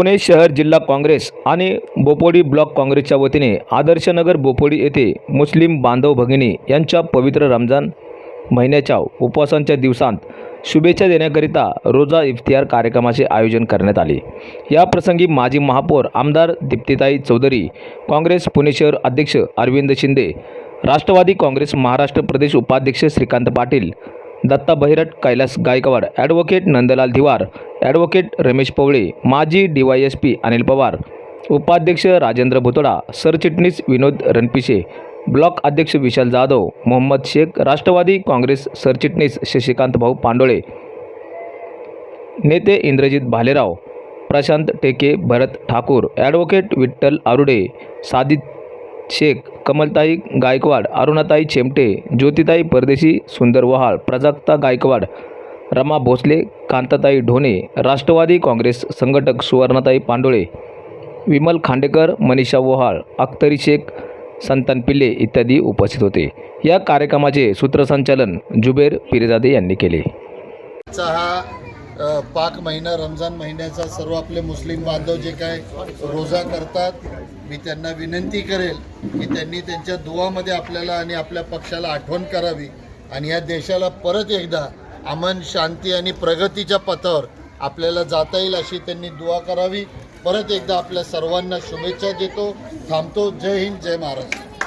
पुणे शहर जिल्हा काँग्रेस आणि बोपोडी ब्लॉक काँग्रेसच्या वतीने आदर्शनगर बोपोडी येथे मुस्लिम बांधव भगिनी यांच्या पवित्र रमजान महिन्याच्या उपवासांच्या दिवसांत शुभेच्छा देण्याकरिता रोजा इफ्तियार कार्यक्रमाचे आयोजन करण्यात आले. या प्रसंगी माजी महापौर आमदार दीप्तिताई चौधरी काँग्रेस पुणे शहर अध्यक्ष अरविंद शिंदे राष्ट्रवादी काँग्रेस महाराष्ट्र प्रदेश उपाध्यक्ष श्रीकांत पाटील दत्ता बहिरट कैलास गायकवाड ॲडव्होकेट नंदलाल धिवार ॲडव्होकेट रमेश पवळे माजी D Y S P Anil Pawar उपाध्यक्ष राजेंद्र भुतडा सरचिटणीस विनोद रणपिसे ब्लॉक अध्यक्ष विशाल जाधव मोहम्मद शेख राष्ट्रवादी काँग्रेस सरचिटणीस शशिकांत भाऊ पांडोळे नेते इंद्रजित भालेराव प्रशांत टेके भरत ठाकूर ॲडव्होकेट विठ्ठल आरुडे सादित शेख कमलताई गायकवाड अरुणाताई चेमटे ज्योतिताई परदेशी सुंदर वहाळ प्रजाक्ता गायकवाड रमा भोसले कांताताई ढोणे राष्ट्रवादी काँग्रेस संघटक सुवर्णाताई पांडोळे विमल खांडेकर मनीषा वोहाळ अख्तरी शेख संतान पिल्ले इत्यादी उपस्थित होते. या कार्यक्रमाचे सूत्रसंचालन जुबेर पिरेजादे यांनी केले. हा पाक महिना रमजान महिन्याचा सर्व आपले मुस्लिम बांधव जे काय रोजा करतात मी त्यांना विनंती करेल की त्यांनी त्यांच्या दुवामध्ये आपल्याला आणि आपल्या पक्षाला आठवण करावी आणि या देशाला परत एकदा अमन शांती आणि प्रगतीच्या पथावर आपल्याला जाता येईल अशी त्यांनी दुवा करावी. परत एकदा आपल्या सर्वांना शुभेच्छा देतो. थांबतो. जय हिंद जय महाराष्ट्र.